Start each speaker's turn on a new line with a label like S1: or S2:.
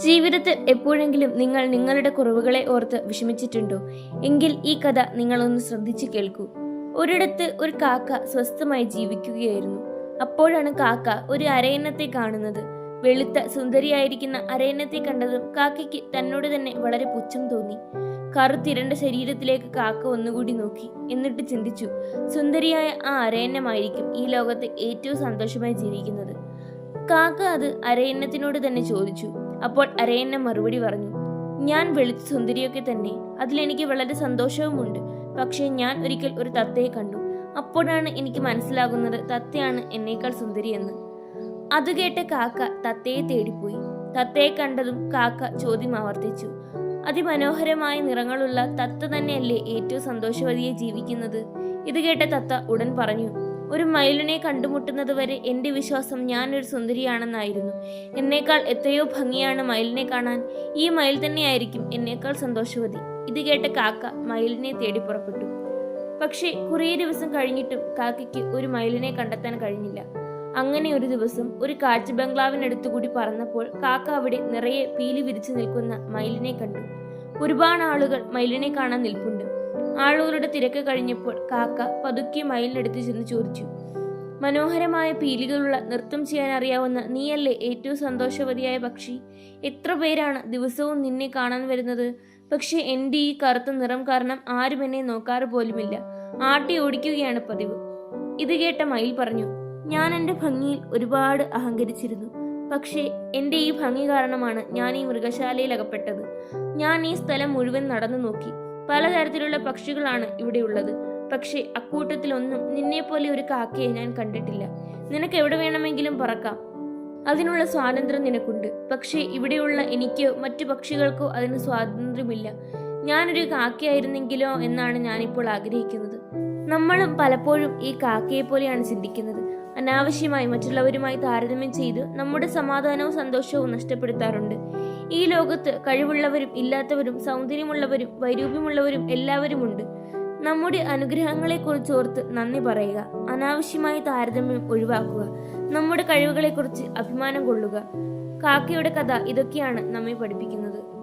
S1: ജീവിതത്തിൽ എപ്പോഴെങ്കിലും നിങ്ങൾ നിങ്ങളുടെ കുറവുകളെ ഓർത്ത് വിഷമിച്ചിട്ടുണ്ടോ? എങ്കിൽ ഈ കഥ നിങ്ങളൊന്ന് ശ്രദ്ധിച്ചു കേൾക്കൂ. ഒരിടത്ത് ഒരു കാക്ക സ്വസ്ഥമായി ജീവിക്കുകയായിരുന്നു. അപ്പോഴാണ് കാക്ക ഒരു അരയന്നത്തെ കാണുന്നത്. വെളുത്ത സുന്ദരിയായിരിക്കുന്ന അരയന്നത്തെ കണ്ടതും കാക്കയ്ക്ക് തന്നോട് തന്നെ വളരെ പുച്ഛം തോന്നി. കറുത്തിരണ്ട ശരീരത്തിലേക്ക് കാക്ക ഒന്നുകൂടി നോക്കി. എന്നിട്ട് ചിന്തിച്ചു സുന്ദരിയായ ആ അരയന്നമായിരിക്കും ഈ ലോകത്ത് ഏറ്റവും സന്തോഷമായി ജീവിക്കുന്നത്. കാക്ക അത് അരയന്നത്തിനോട് തന്നെ ചോദിച്ചു അപ്പോൾ അരയന്നെ മറുപടി പറഞ്ഞു ഞാൻ വെളുത്ത സുന്ദരിയൊക്കെ തന്നെ. അതിലെനിക്ക് വളരെ സന്തോഷവുമുണ്ട്. പക്ഷേ ഞാൻ ഒരിക്കൽ ഒരു തത്തയെ കണ്ടു. അപ്പോഴാണ് എനിക്ക് മനസ്സിലാകുന്നത് തത്തയാണ് എന്നേക്കാൾ സുന്ദരിയെന്ന്. അത് കേട്ട കാക്ക തത്തയെ തേടിപ്പോയി. തത്തയെ കണ്ടതും കാക്ക ചോദ്യം ആവർത്തിച്ചു അതിമനോഹരമായ നിറങ്ങളുള്ള തത്ത തന്നെയല്ലേ ഏറ്റവും സന്തോഷവതിയെ ജീവിക്കുന്നത്? ഇത് കേട്ട തത്ത ഉടൻ പറഞ്ഞു ഒരു മയിലിനെ കണ്ടുമുട്ടുന്നത് വരെ എന്റെ വിശ്വാസം ഞാൻ ഒരു സുന്ദരിയാണെന്നായിരുന്നു. എന്നേക്കാൾ എത്രയോ ഭംഗിയാണ് മയിലിനെ കാണാൻ. ഈ മയിൽ തന്നെയായിരിക്കും എന്നേക്കാൾ സന്തോഷവതി. ഇത് കേട്ട കാക്ക മയിലിനെ തേടി പുറപ്പെട്ടു. പക്ഷേ കുറേ ദിവസം കഴിഞ്ഞിട്ടും കാക്കയ്ക്ക് ഒരു മയിലിനെ കണ്ടെത്താൻ കഴിഞ്ഞില്ല. അങ്ങനെ ഒരു ദിവസം ഒരു കാറ്റ് ബംഗ്ലാവിനടുത്തുകൂടി പറന്നപ്പോൾ കാക്ക അവിടെ നിറയെ പീലി വിരിച്ചു നിൽക്കുന്ന മയിലിനെ കണ്ടു. ഒരുപാട് ആളുകൾ മയിലിനെ കാണാൻ നിൽപ്പുണ്ട്. ആളുകളുടെ തിരക്ക് കഴിഞ്ഞപ്പോൾ കാക്ക പതുക്കെ മയിലിനടുത്ത് ചെന്ന് ചോദിച്ചു മനോഹരമായ പീലികളുള്ള നൃത്തം ചെയ്യാൻ അറിയാവുന്ന നീയല്ലേ ഏറ്റവും സന്തോഷവതിയായ പക്ഷി? എത്ര പേരാണ് ദിവസവും നിന്നെ കാണാൻ വരുന്നത്? പക്ഷെ എന്റെ ഈ കറുത്ത നിറം കാരണം ആരും എന്നെ നോക്കാറ് പോലുമില്ല. ആട്ടി ഓടിക്കുകയാണ് പതിവ്. ഇത് കേട്ട മയിൽ പറഞ്ഞു ഞാൻ എന്റെ ഭംഗിയിൽ ഒരുപാട് അഹങ്കരിച്ചിരുന്നു. പക്ഷേ എന്റെ ഈ ഭംഗി കാരണമാണ് ഞാൻ ഈ മൃഗശാലയിൽ അകപ്പെട്ടത്. ഞാൻ ഈ സ്ഥലം മുഴുവൻ നടന്നു നോക്കി. പലതരത്തിലുള്ള പക്ഷികളാണ് ഇവിടെയുള്ളത്. പക്ഷേ അക്കൂട്ടത്തിലൊന്നും നിന്നെപ്പോലെ ഒരു കാക്കയെ ഞാൻ കണ്ടിട്ടില്ല. നിനക്ക് എവിടെ വേണമെങ്കിലും പറക്കാം. അതിനുള്ള സ്വാതന്ത്ര്യം നിനക്കുണ്ട്. പക്ഷേ ഇവിടെയുള്ള എനിക്കോ മറ്റു പക്ഷികൾക്കോ അതിന് സ്വാതന്ത്ര്യമില്ല. ഞാനൊരു കാക്കയായിരുന്നെങ്കിലോ എന്നാണ് ഞാനിപ്പോൾ ആഗ്രഹിക്കുന്നത്. നമ്മളും പലപ്പോഴും ഈ കാക്കയെ പോലെയാണ് ചിന്തിക്കുന്നത്. അനാവശ്യമായി മറ്റുള്ളവരുമായി താരതമ്യം ചെയ്ത് നമ്മുടെ സമാധാനവും സന്തോഷവും നഷ്ടപ്പെടുത്താറുണ്ട്. ഈ ലോകത്ത് കഴിവുള്ളവരും ഇല്ലാത്തവരും സൗന്ദര്യമുള്ളവരും വൈരൂപ്യമുള്ളവരും എല്ലാവരുമുണ്ട്. നമ്മുടെ അനുഗ്രഹങ്ങളെക്കുറിച്ച് ഓർത്ത് നന്ദി പറയുക. അനാവശ്യമായ താരതമ്യം ഒഴിവാക്കുക. നമ്മുടെ കഴിവുകളെക്കുറിച്ച് അഭിമാനം കൊള്ളുക. കാക്കയുടെ കഥ ഇതൊക്കെയാണ് നമ്മെ പഠിപ്പിക്കുന്നത്.